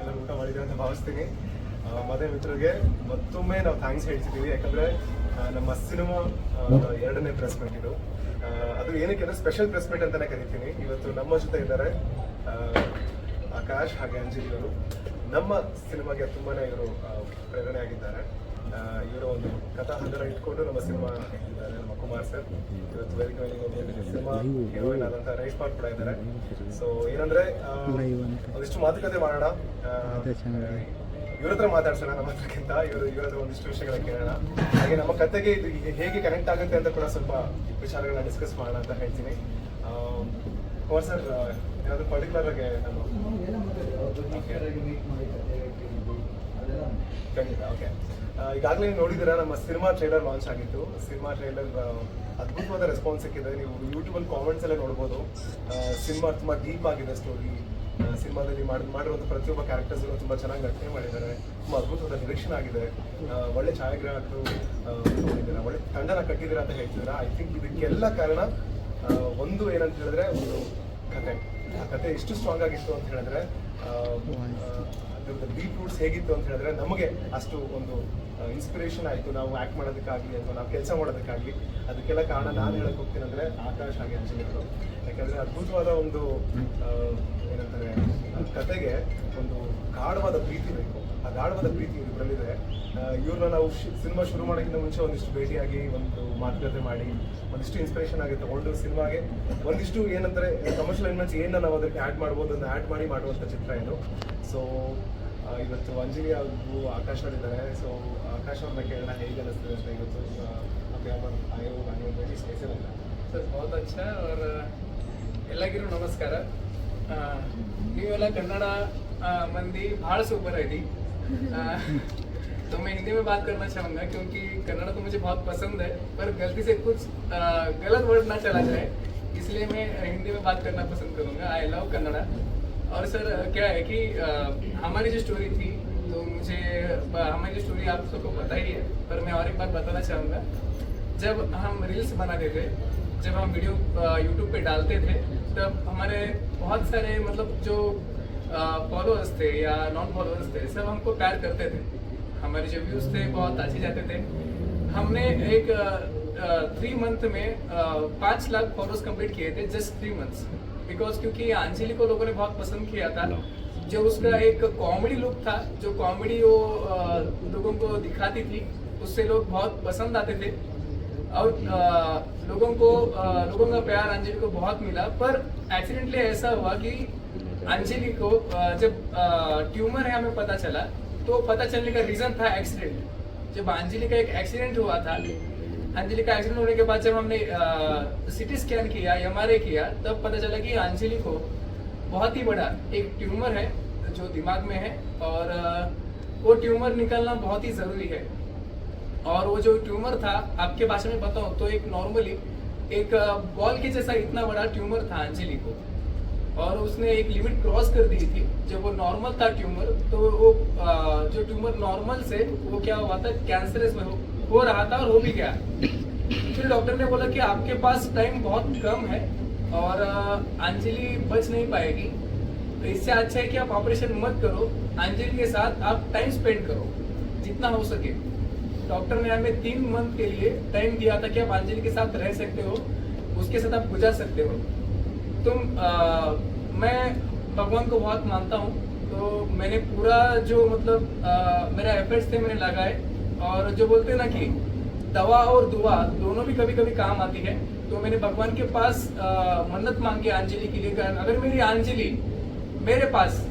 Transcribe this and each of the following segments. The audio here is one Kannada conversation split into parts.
ಎಲ್ಲರೂ ಊಟ ಮಾಡಿದ್ದೀವಿ ಅಂತ ಭಾವಿಸ್ತೀನಿ. ಮದುವೆ ಮಿತ್ರರಿಗೆ ಮತ್ತೊಮ್ಮೆ ನಾವು ಥ್ಯಾಂಕ್ಸ್ ಹೇಳ್ತಿದ್ದೀವಿ. ಯಾಕಂದ್ರೆ ನಮ್ಮ ಸಿನಿಮಾ ಎರಡನೇ ಪ್ರೆಸ್ ಮೀಟ್ ಇದು. ಅದು ಏನಕ್ಕೆ ಅಂದ್ರೆ ಸ್ಪೆಷಲ್ ಪ್ರೆಸ್ ಮೀಟ್ ಅಂತಾನೆ ಕರಿತೀನಿ. ಇವತ್ತು ನಮ್ಮ ಜೊತೆ ಇದ್ದಾರೆ ಆಕಾಶ್ ಹಾಗೆ ಅಂಜಲಿ ಅವರು. ನಮ್ಮ ಸಿನಿಮಾಗೆ ತುಂಬಾನೇ ಇವರು ಪ್ರೇರಣೆ ಆಗಿದ್ದಾರೆ. ಇವರು ಒಂದು ಕಥಾ ಹಂದರ ಇಟ್ಕೊಂಡು ನಮ್ಮ ಸಿನಿಮಾ ಇದ್ದಾರೆ, ನಮ್ಮ ಕುಮಾರ್ ಸರ್. ಇವತ್ತು ಒಂದು ಸಿನಿಮಾ ಹೀರೋಯಿನ್ ಆದಂತಹ ರೈಸ್ ಪಾರ್ಟ್ ಕೂಡ ಇದ್ದಾರೆ. ಸೊ ಏನಂದ್ರೆ ಒಂದಿಷ್ಟು ಮಾತುಕತೆ ಮಾಡೋಣ. ಇವ್ರ ಹತ್ರ ಮಾತಾಡ್ಸೋಣ ನಮ್ಮ ಹತ್ರಕ್ಕಿಂತ. ಇವರು, ಇವ್ರ ಹತ್ರ ಒಂದಿಷ್ಟು ವಿಷಯಗಳ ಕೇಳೋಣ. ಹಾಗೆ ನಮ್ಮ ಕತೆಗೆ ಇದು ಹೇಗೆ ಕನೆಕ್ಟ್ ಆಗುತ್ತೆ ಅಂತ ಕೂಡ ಸ್ವಲ್ಪ ವಿಚಾರಗಳನ್ನ ಡಿಸ್ಕಸ್ ಮಾಡೋಣ ಅಂತ ಹೇಳ್ತೀನಿ. ಕುಮಾರ್ ಸರ್ ಏನಾದ್ರು ಪರ್ಟಿಕ್ಯುಲರ್ ಆಗಿ ನಾನು ಖಂಡಿತ ಓಕೆ ಈಗಾಗಲೇ ನೀವು ನೋಡಿದ್ದೀರಾ, ನಮ್ಮ ಸಿನಿಮಾ ಟ್ರೈಲರ್ ಲಾಂಚ್ ಆಗಿತ್ತು. ಸಿನಿಮಾ ಟ್ರೈಲರ್ ಅದ್ಭುತವಾದ ರೆಸ್ಪಾನ್ಸ್ ಸಿಕ್ಕಿದೆ. ನೀವು ಯೂಟ್ಯೂಬಲ್ಲಿ ಕಾಮೆಂಟ್ಸ್ ಎಲ್ಲ ನೋಡ್ಬೋದು. ಸಿನಿಮಾ ತುಂಬ ಡೀಪ್ ಆಗಿದೆ ಸ್ಟೋರಿ ಸಿನಿಮಾದಲ್ಲಿ ಮಾಡಿ ಮಾಡಿರುವಂಥ ಪ್ರತಿಯೊಬ್ಬ ಕ್ಯಾರೆಕ್ಟರ್ಸ್ ತುಂಬ ಚೆನ್ನಾಗಿ ನಟನೆ ಮಾಡಿದ್ದಾರೆ. ತುಂಬ ಅದ್ಭುತವಾದ ಡಿರೆಕ್ಷನ್ ಆಗಿದೆ. ಒಳ್ಳೆ ಛಾಯಾಗ್ರಾಹಕರು ನೋಡಿದ್ದೀರಾ? ಒಳ್ಳೆ ತಂಡನ ಕಟ್ಟಿದ್ದೀರಾ ಅಂತ ಹೇಳ್ತಿದ್ದೀರಾ? ಐ ಥಿಂಕ್ ಇದಕ್ಕೆಲ್ಲ ಕಾರಣ ಒಂದು ಏನಂತ ಹೇಳಿದ್ರೆ, ಒಂದು ಕತೆ. ಆ ಕತೆ ಎಷ್ಟು ಸ್ಟ್ರಾಂಗ್ ಆಗಿತ್ತು ಅಂತ ಹೇಳಿದ್ರೆ ಅದ್ರದ್ದು ರೂಟ್ಸ್ ಹೇಗಿತ್ತು ಅಂತ ಹೇಳಿದ್ರೆ ನಮಗೆ ಅಷ್ಟು ಒಂದು ಇನ್ಸ್ಪಿರೇಷನ್ ಆಯಿತು. ನಾವು ಆ್ಯಕ್ಟ್ ಮಾಡೋದಕ್ಕಾಗಲಿ ಅಥವಾ ನಾವು ಕೆಲಸ ಮಾಡೋದಕ್ಕಾಗಲಿ. ಅದಕ್ಕೆಲ್ಲ ಕಾರಣ ನಾನು ಹೇಳಕ್ ಹೋಗ್ತೀನಿ ಅಂದರೆ ಆಕಾಶ್ ಹಾಗೆ ಅಂಜಲಿಗಳು ಯಾಕಂದರೆ ಅದ್ಭುತವಾದ ಒಂದು ಏನಂತಾರೆ, ಕತೆಗೆ ಒಂದು ಗಾಢವಾದ ಪ್ರೀತಿ ಬೇಕು. ಆ ಗಾಢವಾದ ಪ್ರೀತಿ ಇವರಲ್ಲಿದೆ ಇವ್ರನ್ನ ನಾವು ಸಿನಿಮಾ ಶುರು ಮಾಡೋಕ್ಕಿಂತ ಮುಂಚೆ ಒಂದಿಷ್ಟು ಭೇಟಿಯಾಗಿ ಒಂದು ಮಾತುಕತೆ ಮಾಡಿ, ಒಂದಿಷ್ಟು ಇನ್ಸ್ಪಿರೇಷನ್ ಆಗಿ ತಗೊಂಡು ಸಿನಿಮಾಗೆ ಒಂದಿಷ್ಟು ಏನಂದ್ರೆ ಕಮರ್ಷಿಯಲ್ ಎಲಿಮೆಂಟ್ಸ್ ಏನ ನಾವು ಅದಕ್ಕೆ ಆ್ಯಡ್ ಮಾಡ್ಬೋದು ಅಂತ ಆ್ಯಡ್ ಮಾಡಿ ಮಾಡುವಂಥ ಚಿತ್ರ ಇದು. ಸೊ ಇವತ್ತು ಅಂಜಲಿ ಅವರು ಆಕಾಶ್ ಅವರಿದ್ದಾರೆ. ಸೊ ಆಕಾಶ್ ಅವ್ರನ್ನ ಕೇಳೋಣ, ಹೇಗೆ ಅನಿಸ್ತದೆ ಅಂತ ಇವತ್ತು ಆಯೋ ಸ್ಪೆಷಲ್ ಅಂತ. ಬಹುತ್ ಅಚ್ಚಾ ಅವ್ರ ನಮಸ್ಕಾರ. ನೀವೆಲ್ಲ ಕನ್ನಡ ಮಂದಿ ಬಹಳ ಸೂಪರ್ ಐತಿ. तो मैं हिंदी में बात करना चाहूँगा क्योंकि कन्नड़ा तो मुझे बहुत पसंद है, पर गलती से कुछ गलत वर्ड ना चला जाए, इसलिए मैं हिंदी में बात करना पसंद करूँगा। I love Kannada. और सर, क्या है कि हमारी जो स्टोरी थी तो मुझे हमारी जो स्टोरी आप सबको पता ही है, पर मैं और एक बात बताना चाहूँगा। जब हम रील्स बनाते थे, जब हम वीडियो यूट्यूब पे डालते थे, तब हमारे बहुत सारे मतलब जो फॉलोअर्स थे या नॉन फॉलोअर्स थे सब हमको प्यार करते थे। हमारे जो व्यूज थे बहुत अच्छे जाते थे। हमने एक थ्री मंथ में पाँच लाख फॉलोअर्स कंप्लीट किए थे जस्ट थ्री मंथ्स बिकॉज क्योंकि अंजलि को लोगों ने बहुत पसंद किया था जो उसका एक कॉमेडी लुक था जो कॉमेडी वो लोगों को दिखाती थी उससे लोग बहुत पसंद आते थे। और लोगों को लोगों का प्यार अंजलि को बहुत मिला पर एक्सीडेंटली ऐसा हुआ कि अंजलि को जब ट्यूमर है, हमें पता चला तो पता चलने का रीजन था एक्सीडेंट जब अंजलि का एक एक्सीडेंट हुआ था, अंजलि का एक्सीडेंट होने के बाद जब हमने सिटी स्कैन किया एम किया, तब पता चला कि अंजलि को बहुत ही बड़ा एक ट्यूमर है, जो दिमाग में है, और वो ट्यूमर निकलना बहुत ही ज़रूरी है. और वो जो ट्यूमर था, आपके भाषा में बताऊँ तो एक नॉर्मली एक बॉल के जैसा इतना बड़ा ट्यूमर था अंजलि को और उसने एक लिमिट क्रॉस कर दी थी। जब वो नॉर्मल था ट्यूमर तो वो जो ट्यूमर नॉर्मल से वो क्या हुआ था? कैंसरस में हो, रहा था और हो भी गया। फिर डॉक्टर ने बोला कि आपके पास टाइम बहुत कम है और अंजलि बच नहीं पाएगी। तो इससे अच्छा है कि आप ऑपरेशन मत करो। अंजलि के साथ आप टाइम स्पेंड करो जितना हो सके। डॉक्टर ने हमें तीन मंथ के लिए टाइम दिया था कि आप अंजलि के साथ रह सकते हो उसके साथ आप गुजार सकते हो। तुम अ, मैं भगवान को बहुत मानता हूँ। तो मैंने पूरा जो मतलब अ, मेरा एफर्ट्स थे मैंने लगाए। और जो बोलते ना कि दवा और दुआ दोनों भी कभी कभी काम आती है। तो मैंने भगवान के पास अ, मन्नत मांगी अंजलि के लिए। अगर मेरी अंजलि मेरे पास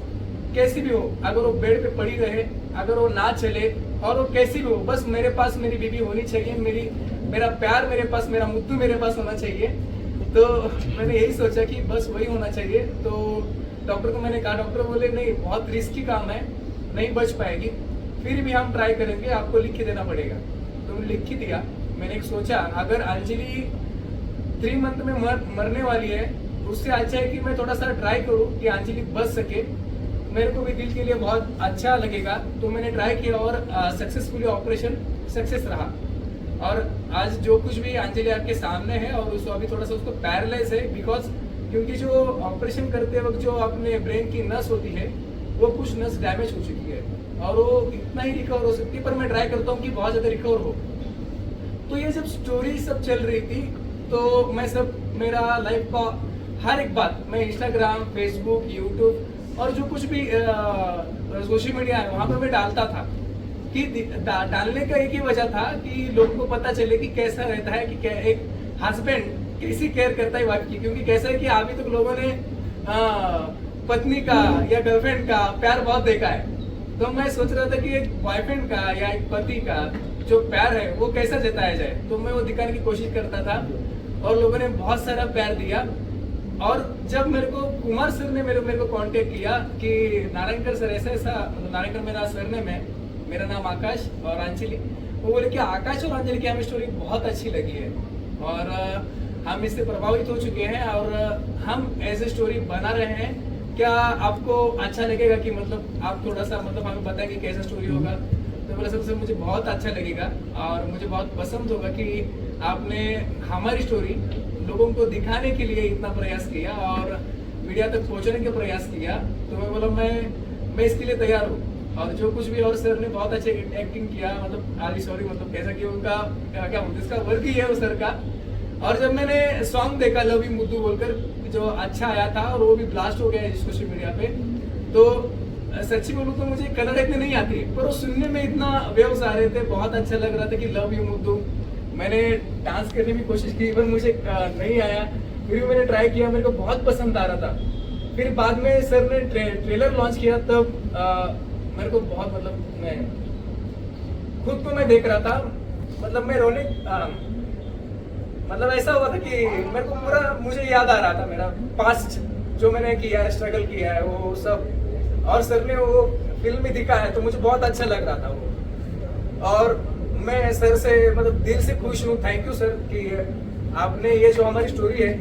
कैसी भी हो अगर वो बेड पे पड़ी रहे अगर वो ना चले और वो कैसी भी हो बस मेरे पास मेरी बीबी होनी चाहिए मेरी मेरा प्यार मेरे पास मेरा मुद्दू मेरे पास होना चाहिए। तो मैंने यही सोचा कि बस वही होना चाहिए। तो डॉक्टर को मैंने कहा डॉक्टर बोले नहीं बहुत रिस्की काम है नहीं बच पाएगी। फिर भी हम ट्राई करेंगे आपको लिख के देना पड़ेगा। तो मैंने लिख के दिया। मैंने एक सोचा अगर अंजलि थ्री मंथ में मर, मरने वाली है उससे अच्छा है कि मैं थोड़ा सा ट्राई करूँ कि अंजलि बच सके। मेरे को भी दिल के लिए बहुत अच्छा लगेगा। तो मैंने ट्राई किया और सक्सेसफुली ऑपरेशन सक्सेस रहा। और आज जो कुछ भी अंजलि आपके सामने है और उसको अभी थोड़ा सा उसको पैरालाइज है बिकॉज़ क्योंकि जो ऑपरेशन करते वक्त जो अपने ब्रेन की नस होती है, वो कुछ नस डैमेज हो चुकी है। और वो इतना ही रिकवर हो सकती है, पर मैं ट्राई करता हूँ कि बहुत ज़्यादा रिकवर हो। तो ये सब स्टोरी सब चल रही थी तो मैं सब, मेरा लाइफ का हर एक बात, मैं इंस्टाग्राम फेसबुक यूट्यूब और जो कुछ भी सोशल मीडिया है, वहाँ पर मैं डालता था। कि डालने का एक ही वजह था कि लोगों को पता चले कि कैसा रहता है कि क्या एक हस्बैंड कैसी केयर करता है वाइफ की क्योंकि कैसा है कि अभी तक तो लोगों ने आ, पत्नी का या गर्लफ्रेंड का प्यार बहुत देखा है। तो मैं सोच रहा था कि एक बॉयफ्रेंड का या एक पति का जो प्यार है वो कैसा जताया जाए। तो मैं वो दिखाने की कोशिश करता था और लोगों ने बहुत सारा प्यार दिया। और जब मेरे को कुमार सर ने मेरे मेरे को कांटेक्ट किया कि नारायणकर सर ऐसा ऐसा मतलब नारायणकर मेरा सरनेम है मेरा नाम आकाश और अंजलि। वो बोले कि आकाश और अंजलि की हमें स्टोरी बहुत अच्छी लगी है। और हम इससे प्रभावित हो चुके हैं और हम ए स्टोरी बना रहे हैं। क्या आपको अच्छा लगेगा कि मतलब आप थोड़ा सा मतलब हमें बताएँ कि कैसा स्टोरी होगा? तो बोला, सबसे मुझे बहुत अच्छा लगेगा और मुझे बहुत पसंद होगा कि आपने हमारी स्टोरी लोगों को दिखाने के लिए इतना प्रयास किया और मीडिया तक पहुँचने का प्रयास किया। तो मैं बोला, मैं मैं इसके लिए तैयार हूँ। और जो कुछ भी और सर ने बहुत अच्छे एक्टिंग किया मतलब आली सॉरी मतलब कैसा कि उनका क्या बोलते इसका वर्क ही है वो सर का। और जब मैंने सॉन्ग देखा लव यू मुद्दू बोलकर जो अच्छा आया था और वो भी ब्लास्ट हो गया है सोशल मीडिया पे तो सच्ची बोलूँ तो मुझे कन्नड़ इतनी नहीं आती पर वो सुनने में इतना वेव्स आ रहे थे बहुत अच्छा लग रहा था कि लव यू मुद्दू। मैंने डांस करने की कोशिश की पर मुझे नहीं आया। फिर भी मैंने ट्राई किया मेरे को बहुत पसंद आ रहा था। फिर बाद में सर ने ट्रे, ट्रेलर लॉन्च किया तब मेरे को बहुत मतलब मैं खुद को मैं देख रहा था मतलब मैं रोने अ, मतलब ऐसा हुआ था कि मेरे को पूरा मुझे याद आ रहा था मेरा पास्ट जो मैंने किया है स्ट्रगल किया है वो सब। और सर ने वो फ़िल्म में दिखा है तो मुझे बहुत अच्छा लग रहा था वो। और मैं सर से मतलब दिल से खुश हूँ थैंक यू सर कि आपने ये जो हमारी स्टोरी है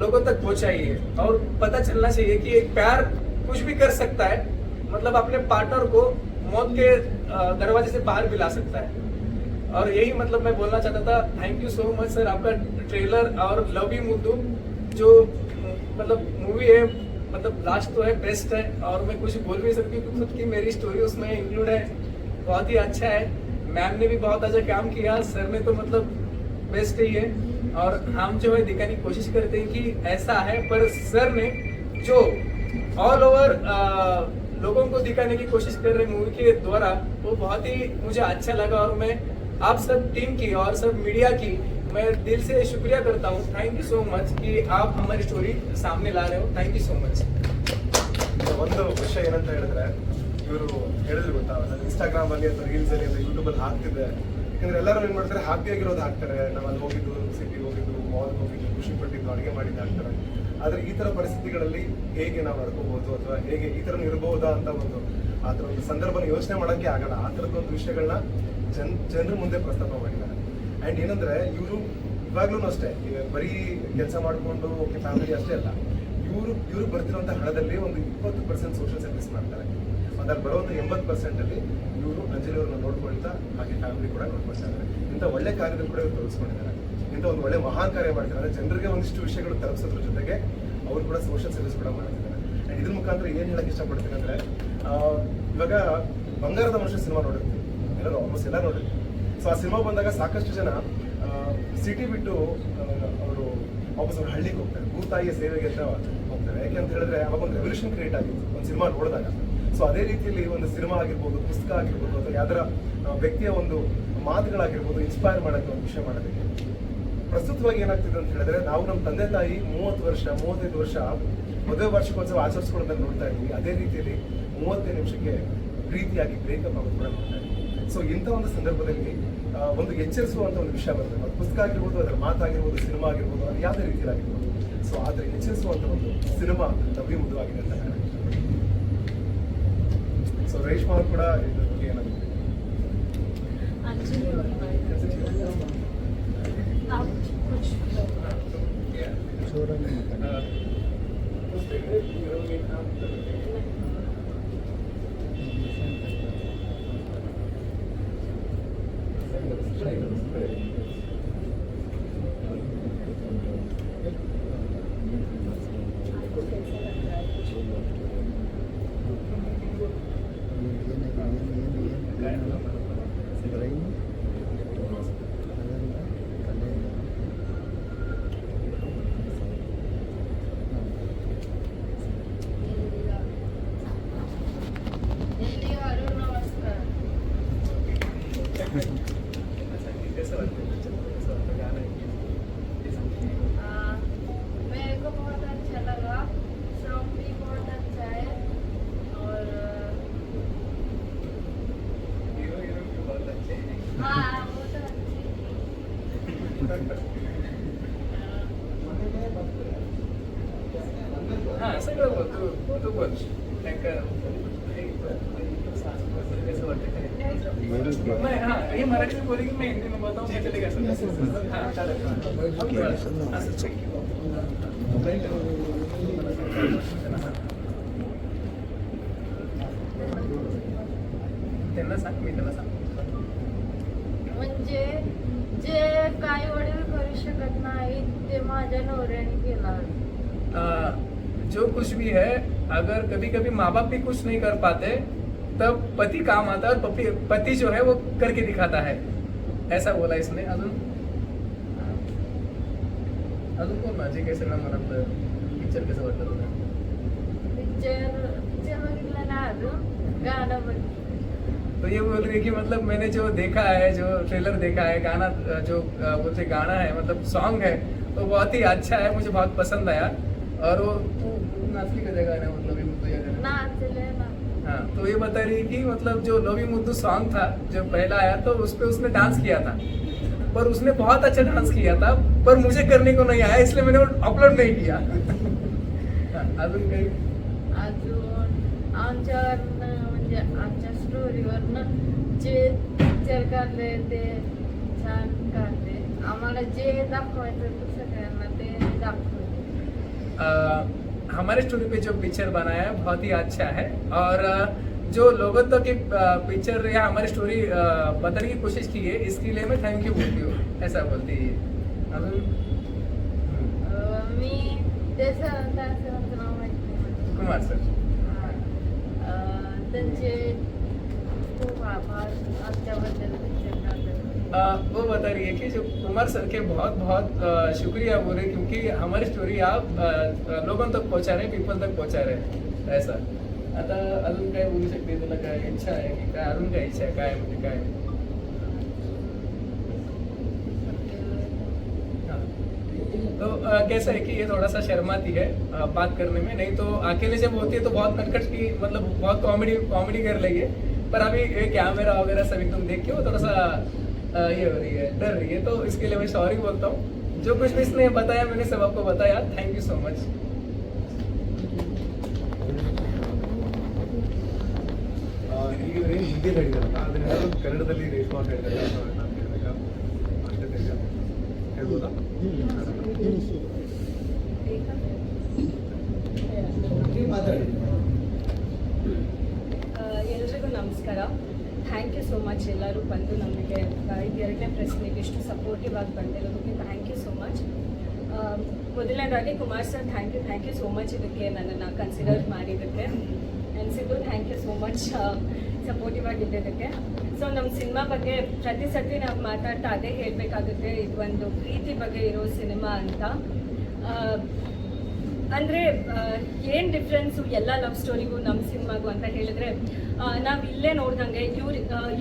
लोगों तक पहुंचाई है। और पता चलना चाहिए कि एक प्यार कुछ भी कर सकता है मतलब अपने पार्टनर को मौत के दरवाजे से बाहर भी ला सकता है। और यही मतलब मैं बोलना चाहता था thank you so much sir आपका ट्रेलर और लव यू मुद्दू जो मतलब मूवी है मतलब लास्ट तो है बेस्ट है, और मैं कुछ बोल भी सकती क्योंकि खुद की मेरी स्टोरी उसमें इंक्लूड है। बहुत ही अच्छा है। मैम ने भी बहुत अच्छा काम किया सर ने तो मतलब बेस्ट ही है। और हम जो है, दिखाने की कोशिश करते हैं कि ऐसा है, पर सर ने जो ऑल ओवर लोगों को दिखाने की कोशिश कर रहे मूवी के द्वारा वो बहुत ही मुझे अच्छा लगा और मैं आप सब टीम की और सब मीडिया की मैं दिल से शुक्रिया करता हूँ थैंक यू सो मच कि आप हमारी स्टोरी सामने ला रहे हो थैंक यू सो मच ಒಂದು ವಿಷಯ ಏನಂತ ಹೇಳಿದ್ರೆ ಇವರು ಹೇಳಿದ್ರು ಗೊತ್ತಾ ನಾನು ಇನ್ಸ್ಟಾಗ್ರಾಮ್ ಅಲ್ಲಿ ಅಥವಾ ರೀಲ್ಸ್ ಅಲ್ಲಿ ಅಥವಾ ಯೂಟ್ಯೂಬ್ ಅಲ್ಲಿ ಹಾಕ್ತಿದ್ದೆ ಯಾಕಂದ್ರೆ ಎಲ್ಲರೂ ಏನ್ ಮಾಡ್ತಾರೆ ಹ್ಯಾಪಿ ಆಗಿರೋದು ಹಾಕ್ತಾರೆ ನಾವು ಅಲ್ಲಿ ಹೋಗಿದ್ದು ಸಿಟಿ ಹೋಗಿದ್ದು ಮಾಲ್ ಹೋಗಿದ್ದು ಖುಷಿ ಪಟ್ಟಿದ್ದು ಅಡುಗೆ ಮಾಡಿದ್ದು ಹಾಕ್ತಾರೆ ಆದ್ರೆ ಈ ಥರ ಪರಿಸ್ಥಿತಿಗಳಲ್ಲಿ ಹೇಗೆ ನಾವು ನಡ್ಕೋಬಹುದು ಅಥವಾ ಹೇಗೆ ಈ ಥರ ಇರಬಹುದಾ ಅಂತ ಒಂದು ಥರ ಒಂದು ಸಂದರ್ಭನ ಯೋಚನೆ ಮಾಡೋಕ್ಕೆ ಆಗಲ್ಲ. ಆ ಥರದ ಒಂದು ವಿಷಯಗಳನ್ನ ಜನ್, ಜನರ ಮುಂದೆ ಪ್ರಸ್ತಾಪ ಮಾಡಿದ್ದಾರೆ. ಅಂಡ್ ಏನಂದ್ರೆ ಇವರು ಇವಾಗ್ಲೂ ಅಷ್ಟೇ ಬರೀ ಕೆಲಸ ಮಾಡಿಕೊಂಡು ಓಕೆ ಫ್ಯಾಮಿಲಿ ಅಷ್ಟೇ ಅಲ್ಲ. ಇವರು ಇವರು ಬರ್ತಿರುವಂಥ ಹಣದಲ್ಲಿ ಒಂದು ಇಪ್ಪತ್ತು ಪರ್ಸೆಂಟ್ ಸೋಷಿಯಲ್ ಸರ್ವಿಸ್ ಮಾಡ್ತಾರೆ. ಅದ್ರಲ್ಲಿ ಬರುವಂತ ಎಂಬತ್ತು ಪರ್ಸೆಂಟಲ್ಲಿ ಇವರು ಅಂಜಲಿ ಅವ್ರನ್ನ ನೋಡ್ಕೊಳ್ತಾ, ಹಾಗೆ ಫ್ಯಾಮಿಲಿ ಕೂಡ ನೋಡ್ಕೊಳ್ತಾ ಇದ್ದಾರೆ. ಇಂಥ ಒಳ್ಳೆ ಕಾರ್ಯದಲ್ಲಿ ಕೂಡ ಇವರು ತೊಡಗಿಸ್ಕೊಂಡಿದ್ದಾರೆ. ಇಂಥ ಒಂದು ಒಳ್ಳೆ ಮಹಾನ್ ಕಾರ್ಯ ಮಾಡ್ತಿದ್ದಾರೆ ಜನರಿಗೆ ಒಂದಿಷ್ಟು ವಿಷಯಗಳು ತಲುಪಿಸೋದ್ರ ಜೊತೆಗೆ ಅವರು ಕೂಡ ಸೋಷಿಯಲ್ ಸರ್ವಿಸ್ ಕೂಡ ಮಾಡ್ತಿದ್ದಾರೆ. ಅಂಡ್ ಇದ್ರ ಮುಖಾಂತರ ಏನು ಹೇಳಕ್ಕೆ ಇಷ್ಟಪಡ್ತೀನಿ ಅಂದ್ರೆ ಇವಾಗ ಬಂಗಾರದ ಮನುಷ್ಯ ಸಿನಿಮಾ ನೋಡಿರ್ತೀವಿ. ಎಲ್ಲರೂ ಆಲ್ಮೋಸ್ಟ್ ಎಲ್ಲ ನೋಡಿರ್ತೀವಿ. ಸೊ ಆ ಸಿನಿಮಾ ಬಂದಾಗ ಸಾಕಷ್ಟು ಜನ ಸಿಟಿ ಬಿಟ್ಟು ಅವರು ವಾಪಸ್ ಅವ್ರ ಹಳ್ಳಿಗೆ ಹೋಗ್ತಾರೆ. ಭೂತಾಯಿಯ ಸೇವೆಗೆ ಅಂತ ಹೋಗ್ತಾರೆ. ಯಾಕೆ ಅಂತ ಹೇಳಿದ್ರೆ, ಅವಾಗ ಒಂದು ರೆವಲ್ಯೂಷನ್ ಕ್ರಿಯೇಟ್ ಆಗಿತ್ತು. ಒಂದು ಸಿನಿಮಾ ನೋಡಿದಾಗ. ಸೊ ಅದೇ ರೀತಿಯಲ್ಲಿ ಒಂದು ಸಿನಿಮಾ ಆಗಿರ್ಬೋದು, ಪುಸ್ತಕ ಆಗಿರ್ಬೋದು, ಅಥವಾ ಯಾವ್ದಾರ ವ್ಯಕ್ತಿಯ ಒಂದು ಮಾತುಗಳಾಗಿರ್ಬೋದು ಇನ್ಸ್ಪೈರ್ ಮಾಡೋಕ್ಕೆ ಒಂದು ವಿಷಯ ಮಾಡೋದಕ್ಕೆ. ಪ್ರಸ್ತುತವಾಗಿ ಏನಾಗ್ತಿದೆ ಅಂತ ಹೇಳಿದ್ರೆ, ನಾವು ನಮ್ಮ ತಂದೆ ತಾಯಿ ಮೂವತ್ತು ವರ್ಷ, ಮೂವತ್ತೈದು ವರ್ಷ ಮದುವೆ ವಾರ್ಷಿಕೋತ್ಸವ ಆಚರಿಸ್ಕೊಳ್ಳೋದನ್ನ ನೋಡ್ತಾ ಇದ್ದೀವಿ. ಅದೇ ರೀತಿಯಲ್ಲಿ ಮೂವತ್ತೈದು ನಿಮಿಷಕ್ಕೆ ಪ್ರೀತಿಯಾಗಿ ಬ್ರೇಕಪ್ ಆಗೋದು ಕೂಡ ನೋಡ್ತಾ ಇದ್ದೀವಿ. ಸೊ ಇಂಥ ಒಂದು ಸಂದರ್ಭದಲ್ಲಿ ಒಂದು ಎಚ್ಚರಿಸುವಂತ ಒಂದು ವಿಷಯ ಬರ್ತದೆ ಅದು ಪುಸ್ತಕ ಆಗಿರ್ಬೋದು, ಅದರ ಮಾತಾಗಿರ್ಬೋದು ಸಿನಿಮಾ ಆಗಿರ್ಬೋದು, ಅದು ಯಾವುದೇ ರೀತಿಯಲ್ಲಿ ಆಗಿರ್ಬೋದು. ಸೊ ಆದರೆ ಎಚ್ಚರಿಸುವಂತ ಒಂದು ಸಿನಿಮಾ ನವಿ ಮುದುವಾಗಿದೆ ಅಂತ ಸೊ ರೇಷ್ಮಾ ಅವರು ಕೂಡ ಬಗ್ಗೆ ಏನಾದ್ರು? れたってことだよね。Thank. त्यांना सांग मी त्याला सांग. म्हणजे जे काही वडील करू शकत नाही ते माझ्या नवऱ्याने केलं. जो कुछ भी है अगर कभी कभी माँ बाप भी कुछ नहीं कर पाते तब पति काम आता है और पति पति जो है वो करके दिखाता है। ऐसा बोला इसने अजून अजून कोण माझे काय सगळं मनातलं पिक्चर कसं वाटलं तुला पिक्चर पिक्चर बघितलं ना अजून? गाणं बघितलं तो ये बोल रही कि मतलब मैंने जो देखा है जो ट्रेलर देखा है गाना जो बोलते गाना है मतलब सॉन्ग है वो बहुत ही अच्छा है मुझे बहुत पसंद आया। और वो तू नाचली का जगह है मतलब ये गाना? हाँ तो ये बता रही कि मतलब जो लोवी मुद्दू सॉन्ग था जो पहला आया तो उस पे उसने डांस किया था। पर उसने बहुत अच्छा डांस किया था पर मुझे करने को नहीं आया इसलिए मैंने अपलोड नहीं किया। अजून काही अजून म्हणजे आमच्या स्टोरीवरनं जे पिक्चर काढले ते छान काढले. आम्हाला जे दाखवायचं ते सगळ्यांना ते दाखवले. हमारे स्टोरी पे जो पिक्चर बनाया है बहुत ही अच्छा है। और जो लोगों तक एक पिक्चर या हमारी स्टोरी बताने की कोशिश की है इसके लिए मैं थैंक यू बोलती हूँ ऐसा बोलती है. कुमार सर। खूप आभार अ, वो बता रही है कि जो कुमार सर के बहुत बहुत शुक्रिया बोल रहे क्योंकि हमारी स्टोरी आप लोगों तक पहुँचा रहे पीपल तक पहुँचा रहे ऐसा। आता अजून काय बोलू शकते तुला काय इच्छा आहे की काय? अजून काय इच्छा आहे? काय म्हणजे काय। तो कैसा है कि ये थोड़ा सा शर्माती है बात करने में. नहीं तो अकेले जब होती है तो बहुत नटखट की मतलब बहुत कॉमेडी कॉमेडी कर रही है पर अभी कैमरा वगैरह सब एकदम देख के वो थोड़ा सा ये हो रही है, डर रही है. तो इसके लिए मैं सॉरी बोलता हूँ. जो कुछ भी इसने बताया, मैंने सब आपको बताया. Thank you so much Hindi ಹೇಳಿದಾರಲ್ಲ ಅದನ್ನೆಲ್ಲ ಕನ್ನಡದಲ್ಲಿ ರೇಷ್ಮಾ ಅಂತ ಹೇಳ್ತಾರೆ ನಾನು ಕೇಳಿದಾಗ ಅಷ್ಟೇ ತಿಳಿದ ಹೇಳ್ಬೋದಾ? ಆ, ಎಲ್ರಿಗೂ ನಮಸ್ಕಾರ. ಥ್ಯಾಂಕ್ ಯು ಸೋ ಮಚ್ ಎಲ್ಲರೂ ಬಂದು ನಮಗೆ ಇದು ಎರಡನೇ ಪ್ರಶ್ನೆಗೆ ಇಷ್ಟು ಸಪೋರ್ಟಿವ್ ಆಗಿ ಬಂದಿರೋದಕ್ಕೆ ಥ್ಯಾಂಕ್ ಯು ಸೋ ಮಚ್ ಮೊದಲನೇದಾಗಿ Kumar sir thank you thank you so much ಇದಕ್ಕೆ ನನ್ನನ್ನು ಕನ್ಸಿಡರ್ ಮಾಡಿದ್ದಕ್ಕೆ. ಅನಿಸಿದ್ದು. Thank you so much supportive ಆಗಿದ್ದಕ್ಕೆ ಸೊ ನಮ್ಮ ಸಿನಿಮಾ ಬಗ್ಗೆ ಪ್ರತಿ ಸತಿ ನಾವು ಮಾತಾಡ್ತಾ ಅದೇ ಹೇಳಬೇಕಾಗುತ್ತೆ. ಇದು ಒಂದು ಪ್ರೀತಿ ಬಗ್ಗೆ ಇರೋ ಸಿನಿಮಾ ಅಂತ. ಅಂದರೆ ಏನು ಡಿಫ್ರೆನ್ಸು ಎಲ್ಲ ಲವ್ ಸ್ಟೋರಿಗೂ ನಮ್ಮ ಸಿನಿಮಾಗೂ ಅಂತ ಹೇಳಿದ್ರೆ ನಾವು ಇಲ್ಲೇ ನೋಡ್ದಂಗೆ ಇವ್ರ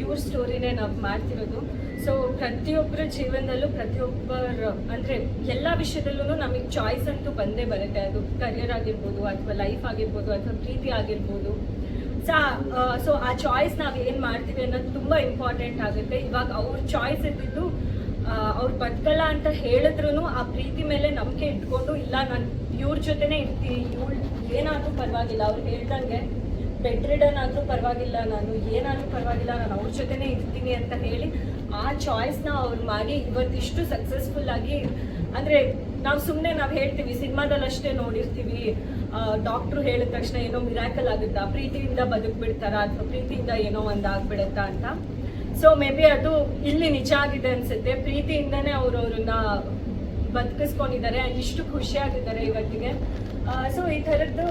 ಇವ್ರ ಸ್ಟೋರಿನೇ ನಾವು ಮಾಡ್ತಿರೋದು. ಸೊ ಪ್ರತಿಯೊಬ್ಬರ ಜೀವನದಲ್ಲೂ ಪ್ರತಿಯೊಬ್ಬರ, ಅಂದರೆ ಎಲ್ಲ ವಿಷಯದಲ್ಲೂ ನಮಗೆ ಚಾಯ್ಸ್ ಅಂತೂ ಬಂದೇ ಬರುತ್ತೆ. ಅದು ಕರಿಯರ್ ಆಗಿರ್ಬೋದು ಅಥವಾ ಲೈಫ್ ಆಗಿರ್ಬೋದು ಅಥವಾ ಪ್ರೀತಿ ಆಗಿರ್ಬೋದು. ಸೊ ಆ ಚಾಯ್ಸ್ ನಾವು ಏನು ಮಾಡ್ತೀವಿ ಅನ್ನೋದು ತುಂಬ ಇಂಪಾರ್ಟೆಂಟ್ ಆಗುತ್ತೆ. ಇವಾಗ ಅವ್ರ ಚಾಯ್ಸ್ ಇದ್ದಿದ್ದು ಅವ್ರು ಬದುಕಲ್ಲ ಅಂತ ಹೇಳಿದ್ರು ಆ ಪ್ರೀತಿ ಮೇಲೆ ನಂಬಿಕೆ ಇಟ್ಕೊಂಡು, ಇಲ್ಲ ನಾನು ಇವ್ರ ಜೊತೆನೇ ಇರ್ತೀನಿ, ಇವಳು ಏನಾದರೂ ಪರವಾಗಿಲ್ಲ, ಅವ್ರು ಹೇಳ್ದಂಗೆ ಬೆಡ್ ರಿಡನ್ ಆದರೂ ಪರವಾಗಿಲ್ಲ, ನಾನು ಏನಾದರೂ ಪರವಾಗಿಲ್ಲ, ನಾನು ಅವ್ರ ಜೊತೆನೇ ಇರ್ತೀನಿ ಅಂತ ಹೇಳಿ ಆ ಚಾಯ್ಸ್ನ ಅವ್ರು ಮಾಡಿ ಇವತ್ತಿಷ್ಟು ಸಕ್ಸಸ್ಫುಲ್ ಆಗಿ ಅಂದರೆ ನಾವು ಸುಮ್ಮನೆ ನಾವು ಹೇಳ್ತೀವಿ ಸಿನಿಮಾದಲ್ಲಿ ಅಷ್ಟೇ ನೋಡಿರ್ತೀವಿ. ಡಾಕ್ಟ್ರು ಹೇಳಿದ ತಕ್ಷಣ ಏನೋ ಮಿರಾಕಲ್ ಆಗುತ್ತಾ, ಪ್ರೀತಿಯಿಂದ ಬದುಕ್ಬಿಡ್ತಾರಾ ಅಥವಾ ಪ್ರೀತಿಯಿಂದ ಏನೋ ಒಂದು ಆಗ್ಬಿಡುತ್ತಾ ಅಂತ. ಸೊ ಮೇ ಬಿ ಅದು ಇಲ್ಲಿ ನಿಜ ಆಗಿದೆ ಅನ್ಸುತ್ತೆ. ಪ್ರೀತಿಯಿಂದನೇ ಅವರು ಅವ್ರನ್ನ ಬದುಕಿಸ್ಕೊಂಡಿದ್ದಾರೆ, ಇಷ್ಟು ಖುಷಿಯಾಗಿದ್ದಾರೆ ಇವತ್ತಿಗೆ. ಸೊ ಈ ಥರದ್ದು